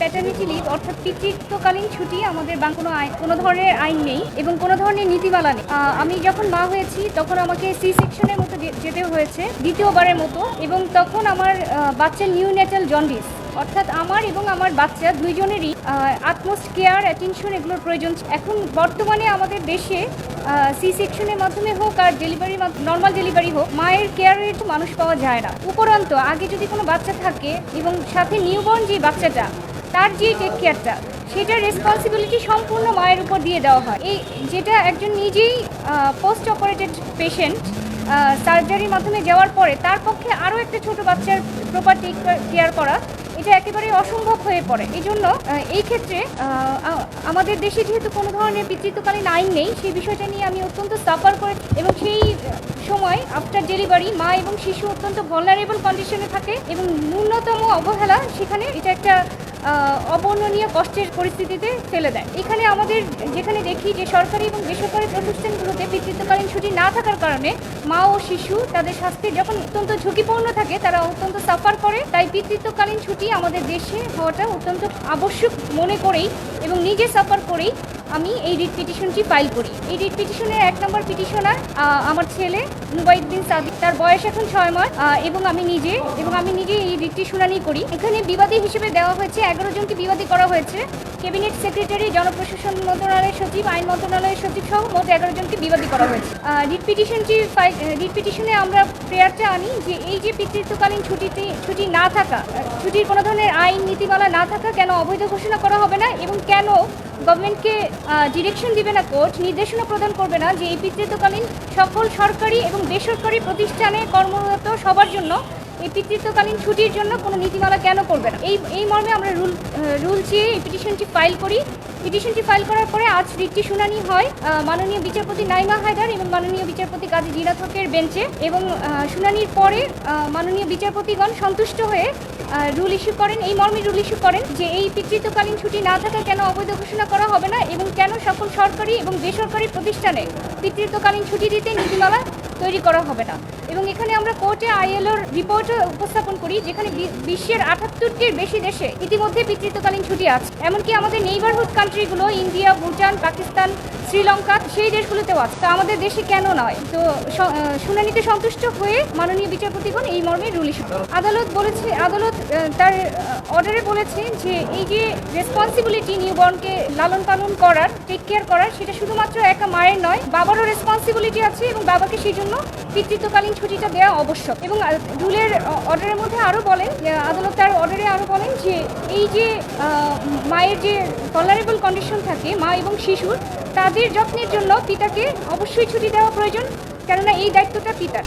Paternity leave অর্থাৎ পিতৃত্বকালীন ছুটি, আমাদের বা কোনো আইন কোনো ধরনের আইন নেই এবং কোনো ধরনের নীতিমালা নেই। আমি যখন মা হয়েছি, তখন আমাকে সি সেকশনের মতো যেতে হয়েছে, দ্বিতীয়বারের মতো, এবং তখন আমার বাচ্চার নিউ ন্যাটাল জন্ডিস অর্থাৎ আমার এবং আমার বাচ্চা দুইজনেরই আটমোস্ট কেয়ার অ্যাটেনশন এগুলোর প্রয়োজন। এখন বর্তমানে আমাদের দেশে সি সেকশনের মাধ্যমে হোক আর ডেলিভারি নর্মাল ডেলিভারি হোক, মায়ের কেয়ারের মানুষ পাওয়া যায় না। উপরন্ত, আগে যদি কোনো বাচ্চা থাকে এবং সাথে নিউবর্ন যে বাচ্চাটা তার যে টেক কেয়ারটা সেটার রেসপন্সিবিলিটি সম্পূর্ণ মায়ের উপর দিয়ে দেওয়া হয়। এই যেটা একজন নিজেই পোস্ট অপারেটেড পেশেন্ট সার্জারির মাধ্যমে যাওয়ার পরে তার পক্ষে আরও একটা ছোট বাচ্চার প্রপার টেক কেয়ার করা, এটা একেবারে অসম্ভব হয়ে পড়ে। এই জন্য এই ক্ষেত্রে আমাদের দেশে যেহেতু কোনো ধরনের পিতৃত্বকালীন আইন নেই, সেই বিষয়টা নিয়ে আমি অত্যন্ত সাফার করে, এবং সেই সময় আফটার ডেলিভারি মা এবং শিশু অত্যন্ত ভলনারেবল কন্ডিশনে থাকে, এবং ন্যূনতম অবহেলা সেখানে, এটা একটা অবর্ণনীয় কষ্টের পরিস্থিতিতে ফেলে দেয়। এখানে আমাদের যেখানে দেখি যে সরকারি এবং বেসরকারি প্রতিষ্ঠানগুলোতে পিতৃত্বকালীন ছুটি না থাকার কারণে মা ও শিশু তাদের স্বাস্থ্যের যখন অত্যন্ত ঝুঁকিপূর্ণ থাকে, তারা অত্যন্ত সাফার করে। তাই পিতৃত্বকালীন ছুটি আমাদের দেশে হওয়াটা অত্যন্ত আবশ্যক মনে করেই এবং নিজে সাফার করেই আমি এই রিট পিটিশনটি ফাইল করি। এই রিট পিটিশনের এক নম্বর পিটিশনার আমার ছেলে নুবাইদ্দিন সাদিক। তার বয়স এখন ছয় মাস এবং আমি নিজে, এবং আমি নিজে এই রিটটি শুনানি করি। এখানে বিবাদী হিসেবে দেওয়া হয়েছে, এগারো জনকে বিবাদী করা হয়েছে। ক্যাবিনেট সেক্রেটারি, জনপ্রশাসন মন্ত্রণালয়ের সচিব, আইন মন্ত্রণালয়ের সচিব সহ মোট এগারো জনকে বিবাদী করা হয়েছে। রিট পিটিশনটি রিট পিটিশনে আমরা প্রেয়ারটা আনি যে এই যে পিতৃত্বকালীন ছুটিতে, ছুটি না থাকা, ছুটির কোনো ধরনের আইন নীতিমালা না থাকা কেন অবৈধ ঘোষণা করা হবে না, এবং কেন গভর্নমেন্টকে ডিরেকশন দিবে না কোর্ট নির্দেশনা প্রদান করবে না যে এই পিতৃত্বকালীন সকল সরকারি এবং বেসরকারি প্রতিষ্ঠানে কর্মরত সবার জন্য এই পিতৃত্বকালীন ছুটির জন্য কোনো নীতিমালা কেন করবে না? এই এই মর্মে আমরা রুল রুল চেয়ে এই পিটিশনটি ফাইল করি। পিটিশনটি ফাইল করার পরে আজ রিটটি শুনানি হয় মাননীয় বিচারপতি নাইমা হায়দার এবং মাননীয় বিচারপতি কাজী জিরাত হকের বেঞ্চে এবং শুনানির পরে মাননীয় বিচারপতিগণ সন্তুষ্ট হয়ে রুল ইস্যু করেন, এই মর্মে রুল ইস্যু করেন যে এই পিতৃত্বকালীন ছুটি না থাকা কেন অবৈধ ঘোষণা করা হবে না এবং কেন সকল সরকারি এবং বেসরকারি প্রতিষ্ঠানে পিতৃত্বকালীন ছুটি দিতে নীতিমালা তৈরি করা হবে না? এবং এখানে আমরা কোর্টে আইএলওর রিপোর্টও উপস্থাপন করি, যেখানে বিশ্বের আটাত্তরটির বেশি দেশে ইতিমধ্যে পিতৃত্বকালীন ছুটি আছে। এমনকি আমাদের নেইবারহুড কান্ট্রিগুলো ইন্ডিয়া ভুটান পাকিস্তান শ্রীলঙ্কা সেই দেশগুলোতেও আছে। তো আমাদের দেশে কেন নয়? তো শুনানিতে সন্তুষ্ট হয়ে মাননীয় বিচারপতিগণ এই মর্মে রুল ইস্যু আদালত বলেছে, আদালত তার অর্ডারে বলেছে যে এই যে রেসপন্সিবিলিটি নিউবর্নকে লালন পালন করার টেক কেয়ার করার, সেটা শুধুমাত্র একা মায়ের নয়, বাবারও রেসপন্সিবিলিটি আছে এবং বাবাকে সেই জন্য পিতৃত্বকালীন ছুটিটা দেওয়া আবশ্যক। এবং রুলের অর্ডারের মধ্যে আরও বলেন আদালত তার অর্ডারে আরও বলেন যে এই যে মায়ের যে টলারেবল কন্ডিশন থাকে, মা এবং শিশুর, তাদের যত্নের জন্য পিতাকে অবশ্যই ছুটি দেওয়া প্রয়োজন, কেননা এই দায়িত্বটা পিতার।